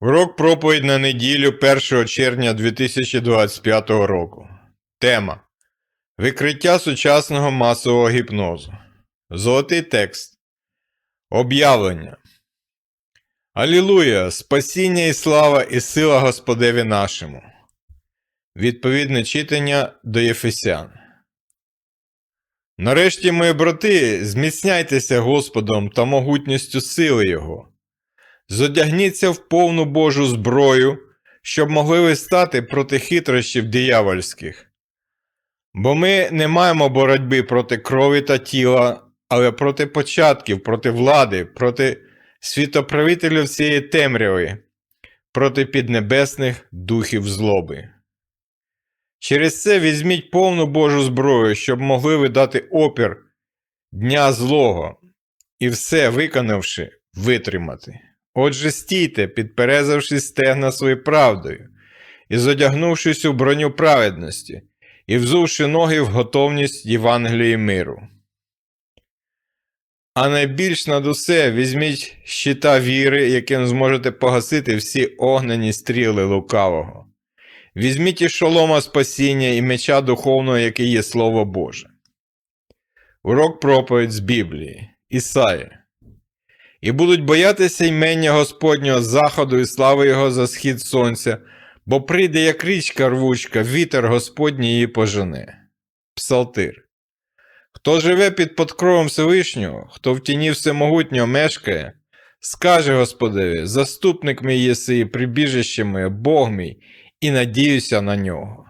Урок проповідь на неділю 1 червня 2025 року. Тема Викриття сучасного масового гіпнозу. Золотий текст. Об'явлення. Алілуя! Спасіння і слава і сила Господеві нашому. Відповідне читання до Єфесян. Нарешті, мої брати, зміцняйтеся Господом та могутністю сили Його. Зодягніться в повну Божу зброю, щоб могли ви стати проти хитрощів диявольських. Бо ми не маємо боротьби проти крові та тіла, але проти початків, проти влади, проти світоправителів цієї темряви, проти піднебесних духів злоби. Через це візьміть повну Божу зброю, щоб могли ви дати опір дня злого і все виконавши, витримати. Отже, стійте, підперезавши стегна своєю правдою, і зодягнувшись у броню праведності, і взувши ноги в готовність Євангелії миру. А найбільш над усе візьміть щита віри, яким зможете погасити всі огнені стріли лукавого. Візьміть і шолома спасіння і меча духовного, який є Слово Боже. Урок проповідь з Біблії Ісаї. І будуть боятися ймення Господнього заходу і слави Його за схід сонця, бо прийде, як річка рвучка, вітер Господній її пожене. Псалтир. Хто живе під подкровом Всевишнього, хто в тіні всемогутнього мешкає, скаже Господеві, заступник мій єси, прибіжище моє, Бог мій, і надіюся на нього.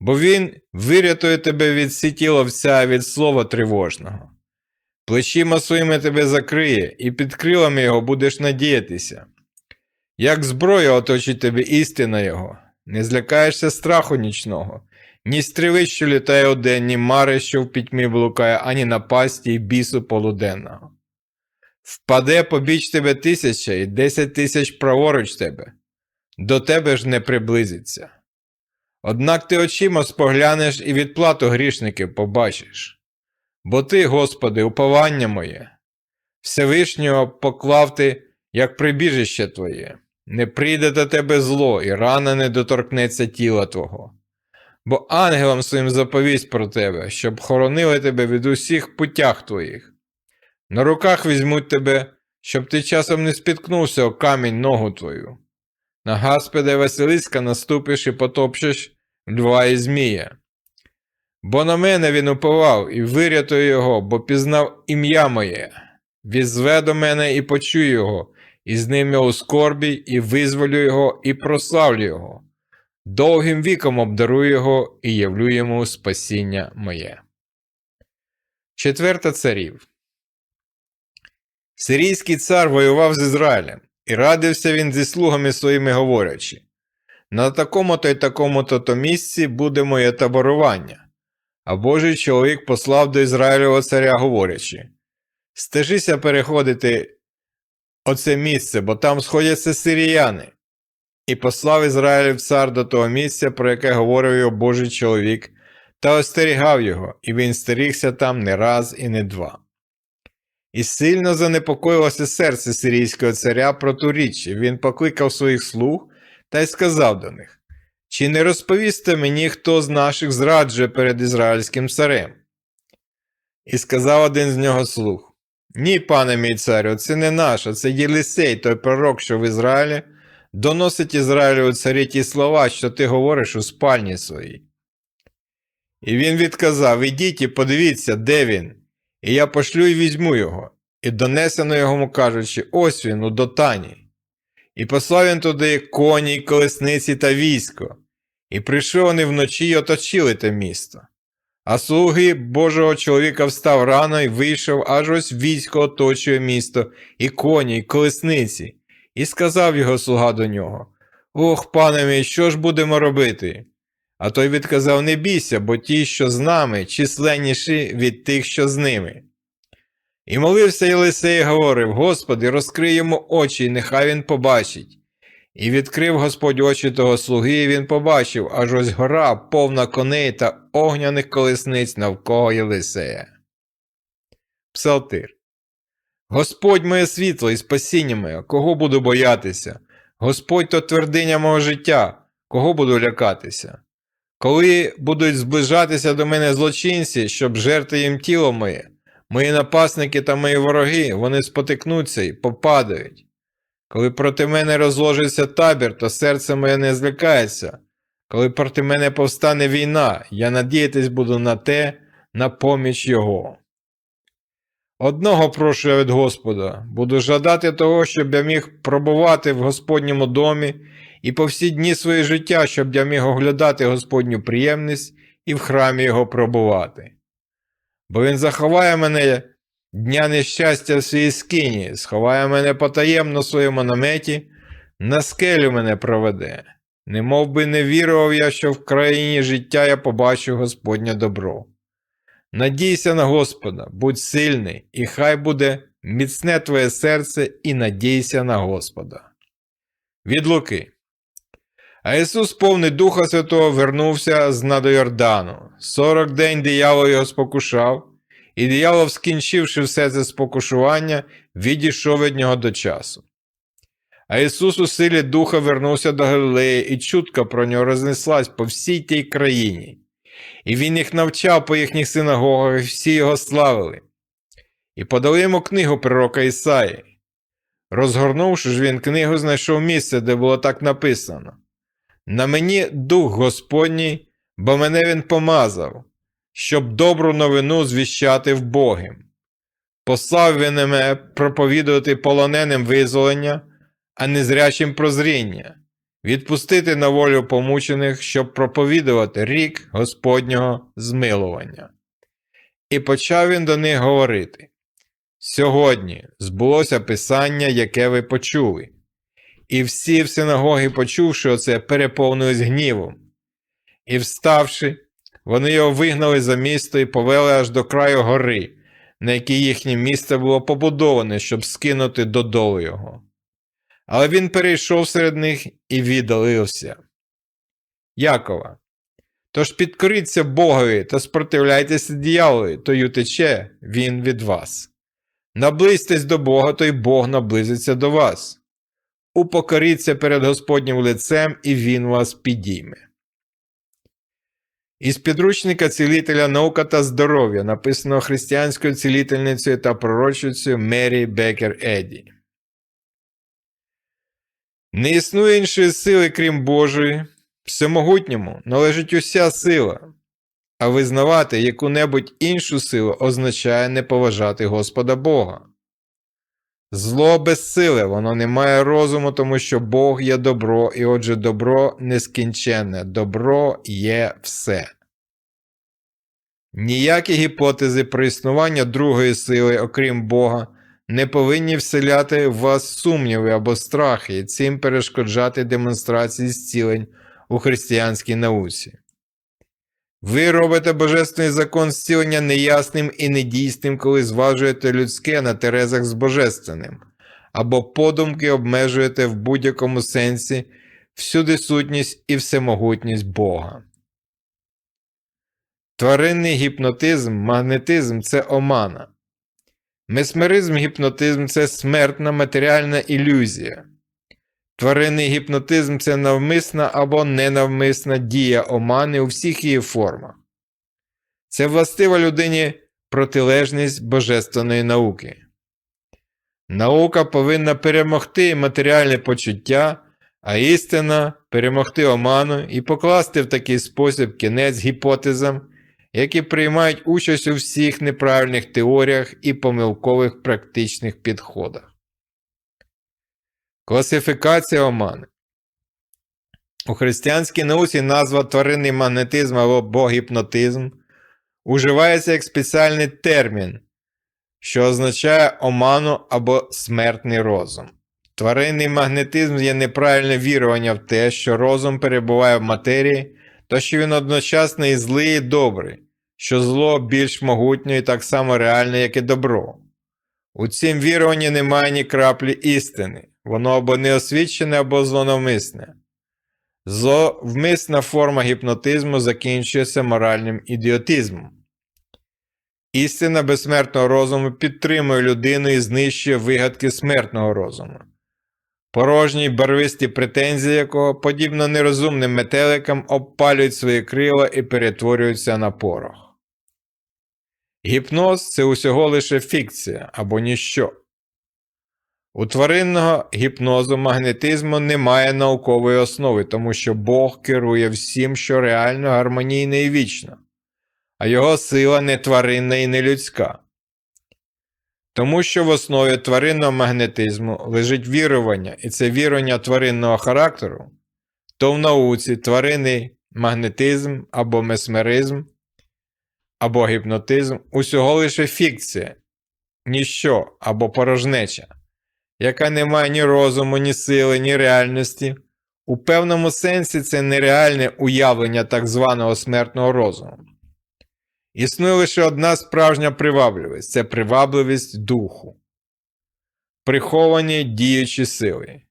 Бо Він вирятує тебе від сіті ловця, від слова тривожного. Плечима своїми тебе закриє, і під крилами його будеш надіятися. Як зброя оточить тебе істина Його, не злякаєшся страху нічного, ні стріли, що літає удень, ні мари, що в пітьмі блукає, ані напасті й бісу полуденного. Впаде побіч тебе тисяча і десять тисяч праворуч тебе, до тебе ж не приблизиться. Однак ти очима споглянеш і відплату грішників побачиш. Бо ти, Господи, уповання моє, Всевишнього поклав ти, як прибіжище Твоє, не прийде до тебе зло, і рана не доторкнеться тіла Твого. Бо ангелам своїм заповість про тебе, щоб хоронили тебе від усіх путях твоїх. На руках візьмуть тебе, щоб ти часом не спіткнувся о камінь ногу твою. На Гаспеда Василиська наступиш і потопчеш льва і змія. Бо на мене він уповав і вирятує його, бо пізнав ім'я моє. Візве до мене і почує його, і з ним я у скорбі, і визволю його, і прославлю його. Довгим віком обдарую його і явлю йому спасіння моє. Четверта царів. Сирійський цар воював з Ізраїлем, і радився він зі слугами своїми говорячи на такому-то й такому-то то місці буде моє таборування. А Божий чоловік послав до Ізраїлевого царя, говорячи Стежися переходити оце місце, бо там сходяться сиріяни. І послав Ізраїлів цар до того місця, про яке говорив його Божий чоловік, та остерігав його, і він стерігся там не раз і не два. І сильно занепокоїлося серце сирійського царя про ту річ, і він покликав своїх слуг та й сказав до них Чи не розповісте мені, хто з наших зраджує перед ізраїльським царем? І сказав один з нього слуг Ні, пане мій царю, це не наш, а це Єлисей, той пророк, що в Ізраїлі, доносить Ізраїлю царі ті слова, що ти говориш у спальні своїй. І він відказав Ідіть і подивіться, де він, і я пошлю і візьму його, і донесено йому кажучи, ось він у дотані. І послав він туди коні, колесниці та військо, і прийшли вони вночі й оточили те місто. А слуги Божого чоловіка встав рано і вийшов, аж ось військо оточує місто, і коні, і колесниці, і сказав його слуга до нього Ох, пане мій, що ж будемо робити? А той відказав Не бійся, бо ті, що з нами, численніші від тих, що з ними. І молився Єлисей і говорив Господи, розкрий йому очі, і нехай він побачить. І відкрив Господь очі того слуги, і він побачив, аж ось гора, повна коней та огняних колесниць навколо Єлисея. Псалтир Господь моє світло і спасіння моє, кого буду боятися, Господь то твердиня мого життя, кого буду лякатися? Коли будуть зближатися до мене злочинці, щоб жерти їм тіло моє, мої напасники та мої вороги, вони спотикнуться і попадають. Коли проти мене розложиться табір, то серце моє не злякається. Коли проти мене повстане війна, я надіятись буду на те, на поміч Його. Одного прошу я від Господа, буду жадати того, щоб я міг пробувати в Господньому домі і по всі дні своє життя, щоб я міг оглядати Господню приємність і в храмі Його пробувати. Бо Він заховає мене дня нещастя в своїй скині, сховає мене потаємно в своєму наметі, на скелю мене проведе. Не мов би не вірував я, що в країні життя я побачу Господнє добро. Надійся на Господа, будь сильний, і хай буде міцне твоє серце, і надійся на Господа. Від Луки. А Ісус, повний Духа Святого, вернувся з наду Йордану. Сорок день диявол його спокушав, і диявол, скінчивши все це спокушування, відійшов від нього до часу. А Ісус у силі Духа вернувся до Галилеї, і чутка про нього рознеслась по всій тій країні. І він їх навчав по їхніх синагогах, і всі його славили. І подали йому книгу пророка Ісаї. Розгорнувши ж він книгу, знайшов місце, де було так написано: На мені дух Господній, бо мене він помазав, щоб добру новину звіщати в Богим. Послав він мене проповідувати полоненим визволення, а незрячим прозріння, відпустити на волю помучених, щоб проповідувати рік Господнього змилування. І почав він до них говорити: Сьогодні збулося писання, яке ви почули. І всі в синагогі, почувши оце, переповнились гнівом. І вставши, вони його вигнали за місто і повели аж до краю гори, на якій їхнє місце було побудоване, щоб скинути додолу його. Але він перейшов серед них і віддалився. Якова. Тож підкоріться Богові та спротивляйтеся дьяволі, то й утече він від вас. Наблизьтесь до Бога, то й Бог наблизиться до вас. Упокоріться перед Господнім лицем, і Він вас підійме. Із підручника цілителя наука та здоров'я, написаного християнською цілительницею та пророчицею Мері Бекер Еді. Не існує іншої сили, крім Божої, всемогутньому належить уся сила, а визнавати яку-небудь іншу силу означає не поважати Господа Бога. Зло безсиле, воно не має розуму, тому що Бог є добро, і отже, добро нескінченне, добро є все. Ніякі гіпотези про існування другої сили, окрім Бога, не повинні вселяти в вас сумніви або страхи і цим перешкоджати демонстрації зцілень у християнській науці. Ви робите божественний закон зцілення неясним і недійсним, коли зважуєте людське на терезах з божественним, або подумки обмежуєте в будь-якому сенсі всюди сутність і всемогутність Бога. Тваринний гіпнотизм, магнетизм це омана. Месмеризм гіпнотизм це смертна матеріальна ілюзія. Тваринний гіпнотизм це навмисна або ненавмисна дія омани у всіх її формах. Це властива людині протилежність божественної науки. Наука повинна перемогти матеріальне почуття, а істина перемогти оману і покласти в такий спосіб кінець гіпотезам, які приймають участь у всіх неправильних теоріях і помилкових практичних підходах. Класифікація омани. У християнській науці назва тваринний магнетизм або гіпнотизм уживається як спеціальний термін, що означає оману або смертний розум. Тваринний магнетизм є неправильне вірування в те, що розум перебуває в матерії, то що він одночасно і злий, і добрий, що зло більш могутнє і так само реальне, як і добро. У цім віруванні немає ні краплі істини, воно або неосвічене, або злонавмисне. Зловмисна форма гіпнотизму закінчується моральним ідіотизмом. Істина безсмертного розуму підтримує людину і знищує вигадки смертного розуму. Порожні барвисті претензії якого, подібно нерозумним метеликам, обпалюють свої крила і перетворюються на порох. Гіпноз це усього лише фікція або ніщо. У тваринного гіпнозу магнетизму немає наукової основи, тому що Бог керує всім, що реально гармонійне і вічно, а його сила не тваринна і не людська. Тому що в основі тваринного магнетизму лежить вірування, і це вірування тваринного характеру, то в науці тваринний магнетизм або месмеризм, або гіпнотизм усього лише фікція, ніщо або порожнеча, яка не має ні розуму, ні сили, ні реальності. У певному сенсі це нереальне уявлення так званого смертного розуму. Існує лише одна справжня привабливість це привабливість духу, приховані діючі сили.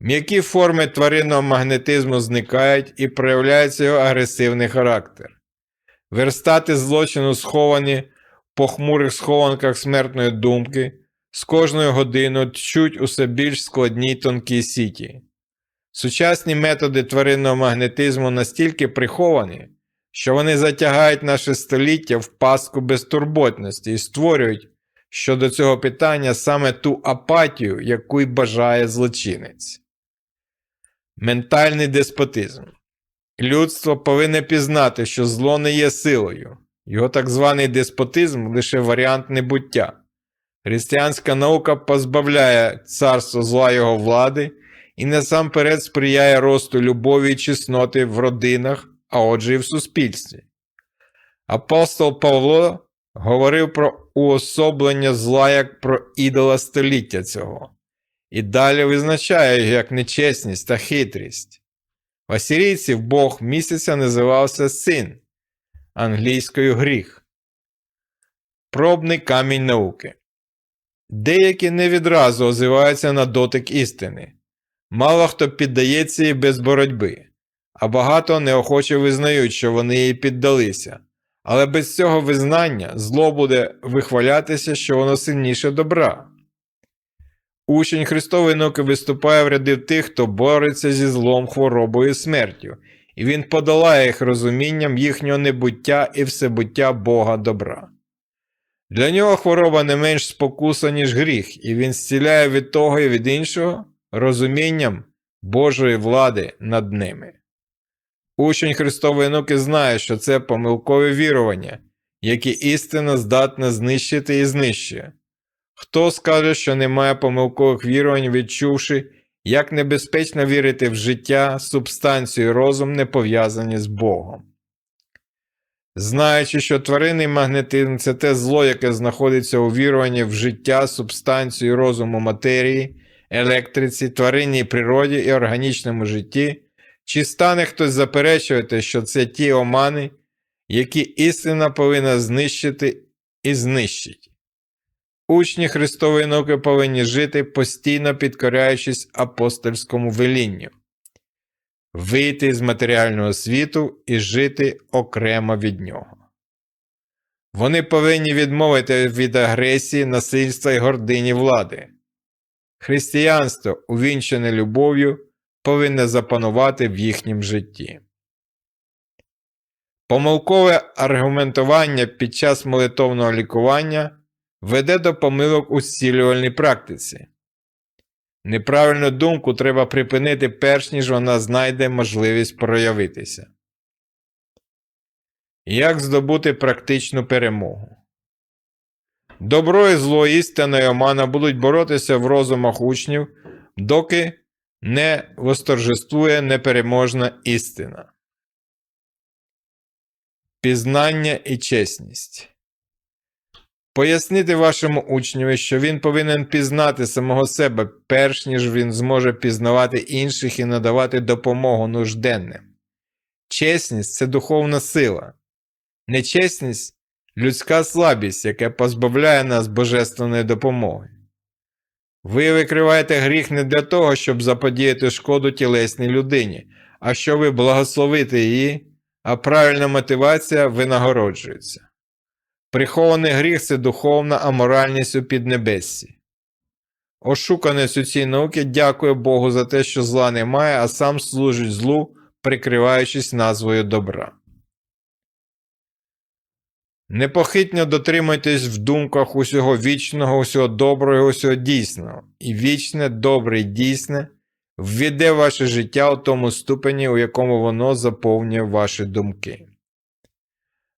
М'які форми тваринного магнетизму зникають і проявляється його агресивний характер. Верстати злочину сховані в похмурих схованках смертної думки, з кожною годиною тчуть усе більш складні й тонкі сіті. Сучасні методи тваринного магнетизму настільки приховані, що вони затягають наше століття в пастку безтурботності і створюють щодо цього питання саме ту апатію, яку й бажає злочинець. Ментальний деспотизм. Людство повинне пізнати, що зло не є силою, його так званий деспотизм лише варіант небуття. Християнська наука позбавляє царство зла його влади і насамперед сприяє росту любові і чесноти в родинах, а отже і в суспільстві. Апостол Павло говорив про уособлення зла як про ідола століття цього, і далі визначає його як нечесність та хитрість. В асірійців Бог місяця називався син, англійською гріх. Пробний камінь науки. Деякі не відразу озиваються на дотик істини. Мало хто піддається їй без боротьби, а багато неохоче визнають, що вони їй піддалися. Але без цього визнання зло буде вихвалятися, що воно сильніше добра. Учень Христової науки виступає в ряди тих, хто бореться зі злом, хворобою і смертю, і він подолає їх розумінням їхнього небуття і всебуття Бога добра. Для нього хвороба не менш спокуса, ніж гріх, і він зціляє від того і від іншого розумінням Божої влади над ними. Учень Христової науки знає, що це помилкові вірування, які істина здатна знищити і знищує. Хто скаже, що немає помилкових вірувань, відчувши, як небезпечно вірити в життя, субстанцію і розум, не пов'язані з Богом. Знаючи, що тваринний магнетизм це те зло, яке знаходиться у віруванні в життя, субстанцію розуму матерії, електриці, тваринній природі і органічному житті, чи стане хтось заперечувати, що це ті омани, які істина повинна знищити і знищить. Учні Христової науки повинні жити, постійно підкоряючись апостольському велінню, вийти з матеріального світу і жити окремо від нього. Вони повинні відмовити від агресії, насильства і гордині влади. Християнство, увінчене любов'ю, повинне запанувати в їхнім житті. Помилкове аргументування під час молитовного лікування веде до помилок у зцілювальній практиці. Неправильну думку треба припинити перш ніж вона знайде можливість проявитися. Як здобути практичну перемогу? Добро і зло істина і омана будуть боротися в розумах учнів, доки не восторжествує непереможна істина. Пізнання і чесність. Пояснити вашому учневі, що він повинен пізнати самого себе, перш ніж він зможе пізнавати інших і надавати допомогу нужденним. Чесність це духовна сила, нечесність людська слабість, яка позбавляє нас божественної допомоги. Ви викриваєте гріх не для того, щоб заподіяти шкоду тілесній людині, а щоб благословити її, а правильна мотивація винагороджується. Прихований гріх це духовна аморальність у піднебессі. Ошуканець у цій науці дякує Богу за те, що зла немає, а сам служить злу, прикриваючись назвою добра. Непохитно дотримуйтесь в думках усього вічного, усього доброго, усього дійсного, і вічне, добре і дійсне ввіде ваше життя у тому ступені, у якому воно заповнює ваші думки.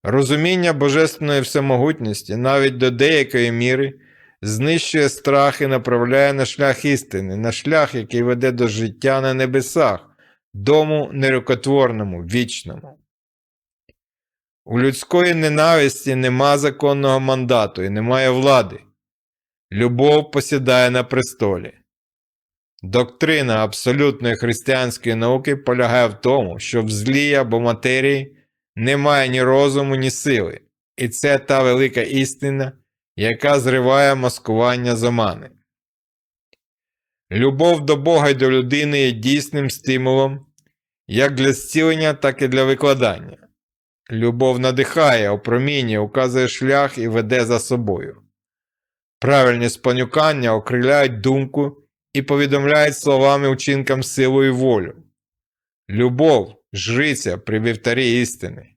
Розуміння божественної всемогутності навіть до деякої міри знищує страх і направляє на шлях істини, на шлях, який веде до життя на небесах, дому нерукотворному, вічному. У людської ненависті нема законного мандату і немає влади. Любов посідає на престолі. Доктрина абсолютної християнської науки полягає в тому, що в злі або матерії немає ні розуму, ні сили, і це та велика істина, яка зриває маскування замани. Любов до Бога і до людини є дійсним стимулом як для зцілення, так і для викладання. Любов надихає, опромінює, указує шлях і веде за собою. Правильні спонюкання окриляють думку і повідомляють словами учинкам силу і волю. Любов, жриця при вівтарі істини.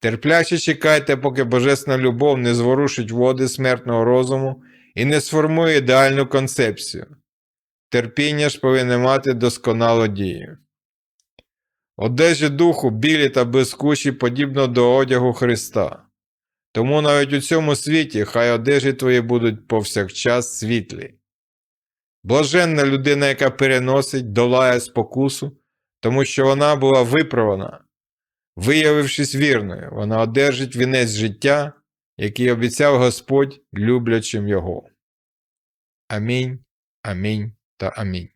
Терпляче чекайте, поки божественна любов не зворушить води смертного розуму і не сформує ідеальну концепцію. Терпіння ж повинне мати досконалу дію. Одежі духу білі та блискучі подібно до одягу Христа. Тому навіть у цьому світі хай одежі твої будуть повсякчас світлі. Блаженна людина, яка переносить, долає спокусу, тому що вона була виправана. Виявившись вірною, вона одержить вінець життя, який обіцяв Господь люблячим його. Амінь, амінь та амінь.